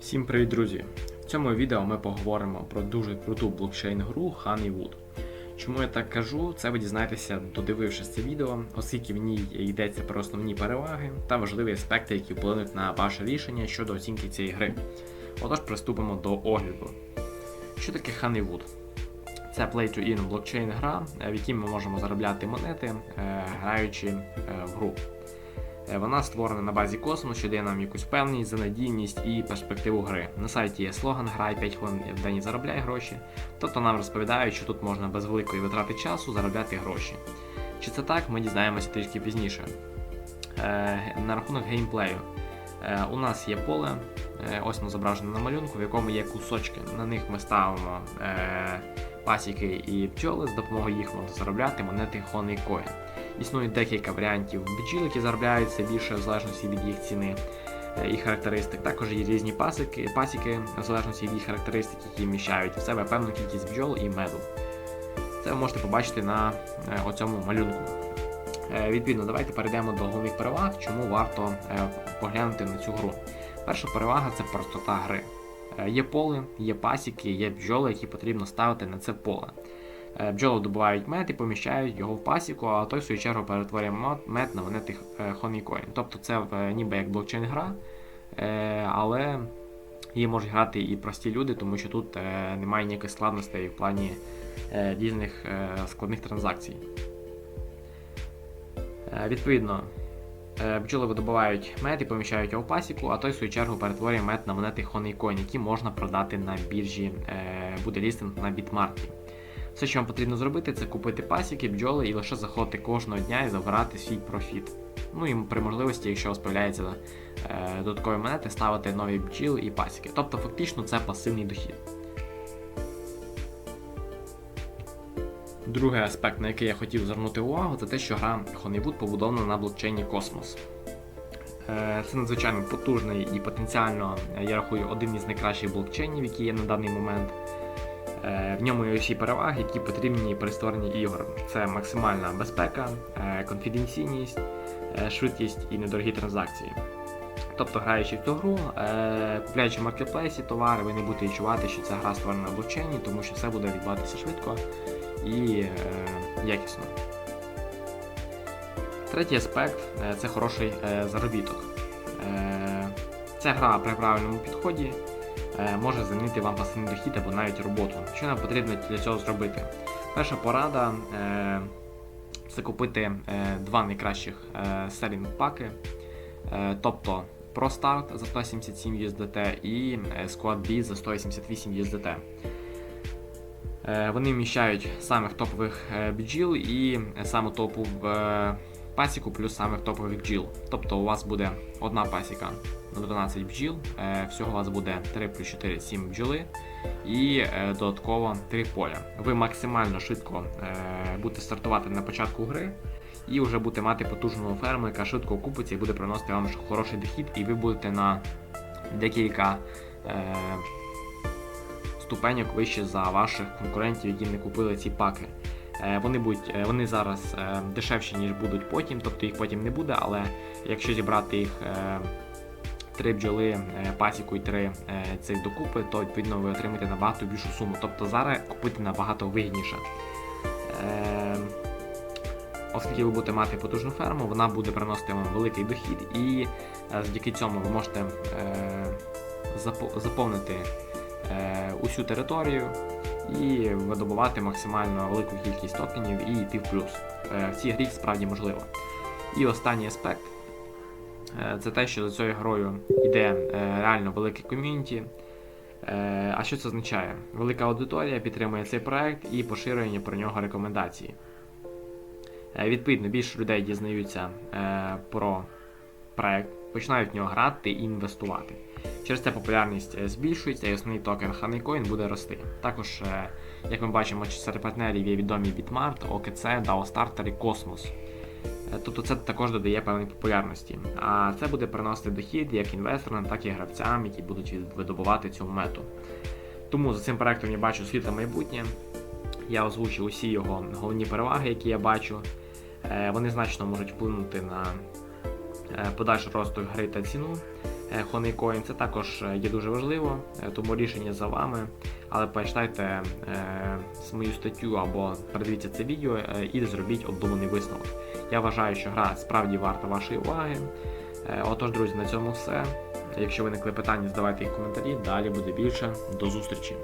Всім привіт, друзі! В цьому відео ми поговоримо про дуже круту блокчейн-гру Honeywood. Чому я так кажу, це ви дізнаєтеся, додивившись це відео, оскільки в ній йдеться про основні переваги та важливі аспекти, які вплинуть на ваше рішення щодо оцінки цієї гри. Отож, приступимо до огляду. Що таке Honeywood? Це play-to-earn блокчейн гра, в якій ми можемо заробляти монети, е, граючи е, в гру. Е, Вона створена на базі космос, що дає нам якусь певність, занадійність і перспективу гри. На сайті є слоган Грай 5 хвилин в день і заробляй гроші. Тобто нам розповідають, що тут можна без великої витрати часу заробляти гроші. Чи це так, ми дізнаємося трішки пізніше. Е, на рахунок геймплею. Е, у нас є поле, ось воно зображено на малюнку, в якому є кусочки. На них ми ставимо пасіки і пчоли, з допомогою їх можна заробляти монети Honeycoin. Існує декілька варіантів бджіл, які заробляються більше в залежності від їх ціни е, і характеристик. Також є різні пасіки, пасіки в залежності від їх характеристик, які вміщають в себе певну кількість бджол і меду. Це ви можете побачити на е, оцьому малюнку. Е, Відповідно, давайте перейдемо до головних переваг, чому варто поглянути на цю гру. Перша перевага це простота гри. Є поле, є пасіки, є бджоли, які потрібно ставити на це поле. Е, Бджоли добувають мед і поміщають його в пасіку, а той в свою чергу перетворює мед на монети е, Honeycoin. Тобто це е, ніби як блокчейн-гра, але її можуть грати і прості люди, тому що тут немає ніяких складностей в плані різних складних транзакцій. Відповідно, бджоли видобувають мед і поміщають його в пасіку, а той в свою чергу перетворює мед на монети Honeycoin, які можна продати на біржі, буде лістинг на бітмаркі. Все, що вам потрібно зробити, це купити пасіки, бджоли і лише заходити кожного дня і забирати свій профіт. Ну і при можливості, якщо у вас з'являються е, додаткові монети, ставити нові бджіл і пасіки. Тобто, фактично, це пасивний дохід. Другий аспект, на який я хотів звернути увагу, це те, що гра Honeywood побудована на блокчейні Космос. Е, Це надзвичайно потужний і потенціально, я рахую, один із найкращих блокчейнів, які є на даний момент. Е, В ньому є всі переваги, які потрібні при створенні ігор. Це максимальна безпека, е, конфіденційність, е, швидкість і недорогі транзакції. Тобто, граючи в цю гру, купляючи в маркетплейсі товари, ви не будете відчувати, що ця гра створена на блокчейні, тому що все буде відбуватися швидко і якісно. Третій аспект це хороший заробіток. Е, Ця гра при правильному підході може замінити вам пасивний дохід або навіть роботу. Що нам потрібно для цього зробити? Перша порада е, це купити е, два найкращих е, селінг паки, е, тобто Pro Start за 177 USDT і е, Squad B за 188 USDT. Е, Вони вміщають самих топових е, бджіл і е, саму топову е, пасіку плюс самих топових бджіл. Тобто у вас буде одна пасіка на 12 бджіл, е, всього у вас буде 3 плюс 4 7 бджоли і е, додатково 3 поля. Ви максимально швидко е, будете стартувати на початку гри і вже будете мати потужну ферму, яка швидко окупиться і буде приносити вам хороший дохід, і ви будете на декілька. Е, ступеньок вище за ваших конкурентів, які не купили ці паки. Е, Вони будуть, е, вони зараз е, дешевші, ніж будуть потім, тобто їх потім не буде, але якщо зібрати їх три бджоли, пасіку і три цих докупи, то відповідно ви отримаєте набагато більшу суму. Тобто зараз купити набагато вигідніше. Оскільки ви будете мати потужну ферму, вона буде приносити вам великий дохід, і завдяки цьому ви можете заповнити усю територію і видобувати максимально велику кількість токенів і йти в плюс. Е, в цій грі справді можливо. І останній аспект е, це те, що за цією грою йде е, реально велике ком'юніті. А що це означає? Велика аудиторія підтримує цей проект і поширює про нього рекомендації. Відповідно, більше людей дізнаються про проект, починають в нього грати і інвестувати. Через це популярність е, збільшується і основний токен Honeycoin буде рости. Також, е, як ми бачимо, серед партнерів є відомі Bitmart, OKC, DAO і Cosmos. Е, Тобто це також додає певної популярності. А це буде приносити дохід як інвесторам, так і гравцям, які будуть видобувати цю мету. Тому за цим проектом я бачу світле майбутнє. Я озвучив усі його головні переваги, які я бачу. Вони значно можуть вплинути на е, подальшого гри та ціну е, Honeycoin. Це також е, є дуже важливо, тому рішення за вами. Але почитайте мою статтю або передивіться це відео і зробіть обдуманий висновок. Я вважаю, що гра справді варта вашої уваги. Отож, друзі, на цьому все. Якщо виникли питання, задавайте їх в коментарі. Далі буде більше. До зустрічі!